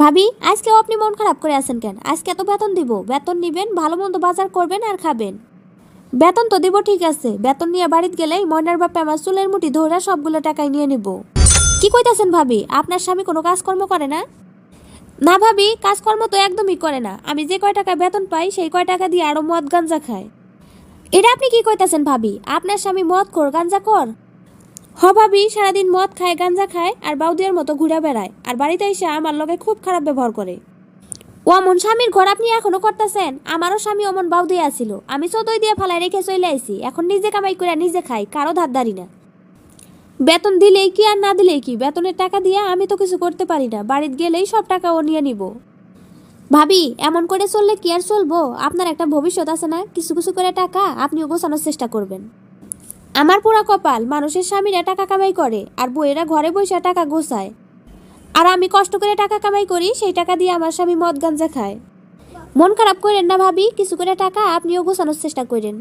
ভাবি, আজকেও আপনি মন খারাপ করে আছেন কেন? আজকে এত বেতন দিব। বেতন নিবেন, ভালো মন্দ বাজার করবেন আর খাবেন। বেতন তো দিব, ঠিক আছে। বেতন নিয়ে বাড়িতে গেলেই ময়নার বাপে আমার চুলের মুঠি ধরে সবগুলো টাকাই নিয়ে নিব। কি কইতাছেন ভাবি? আপনার স্বামী কোনো কাজকর্ম করে না? না ভাবি, কাজকর্ম তো একদমই করে না। আমি যে কয় টাকা বেতন পাই, সেই কয় টাকা দিয়ে আরও মদ, গাঞ্জা খায়। এটা আপনি কি কইতাছেন ভাবি? আপনার স্বামী মদ কর গাঞ্জা কর হ ভাবি সারাদিন মদ খায়, গাঞ্জা খায় আর বাউদিয়ার মতো ঘুরে বেড়ায়। আর বাড়িতে এসে আমার লগে খুব খারাপ ব্যবহার করে। ও অমন স্বামীর ঘর আপনি এখনও করতেছেন? আমারও স্বামী অমন বাউদি আছিল। আমি চোদই দিয়ে ফালাই রেখে চলে আইছি। এখন নিজে কামাই করে নিজে খাই, কারও ধার ধারি না। বেতন দিলেই কি আর না দিলেই কি? বেতনের টাকা দিয়ে আমি তো কিছু করতে পারি না। বাড়িতে গেলেই সব টাকা ও নিয়ে নিব। ভাবি, এমন করে চললে কি আর চলবো? আপনার একটা ভবিষ্যৎ আছে না? কিছু কিছু করে টাকা আপনিও গোছানোর চেষ্টা করবেন। আমার পোড়া কপাল, মানুষের স্বামীরা টাকা কামাই করে, আর বইয়েরা ঘরে বসে টাকা গোছায়। আর আমি কষ্ট করে টাকা কামাই করি, সেই টাকা দিয়ে আমার স্বামী মদ গাঞ্জা খায়। মন খারাপ করেন না ভাবি, কিছু করে টাকা আপনিও গোছানোর চেষ্টা করেন।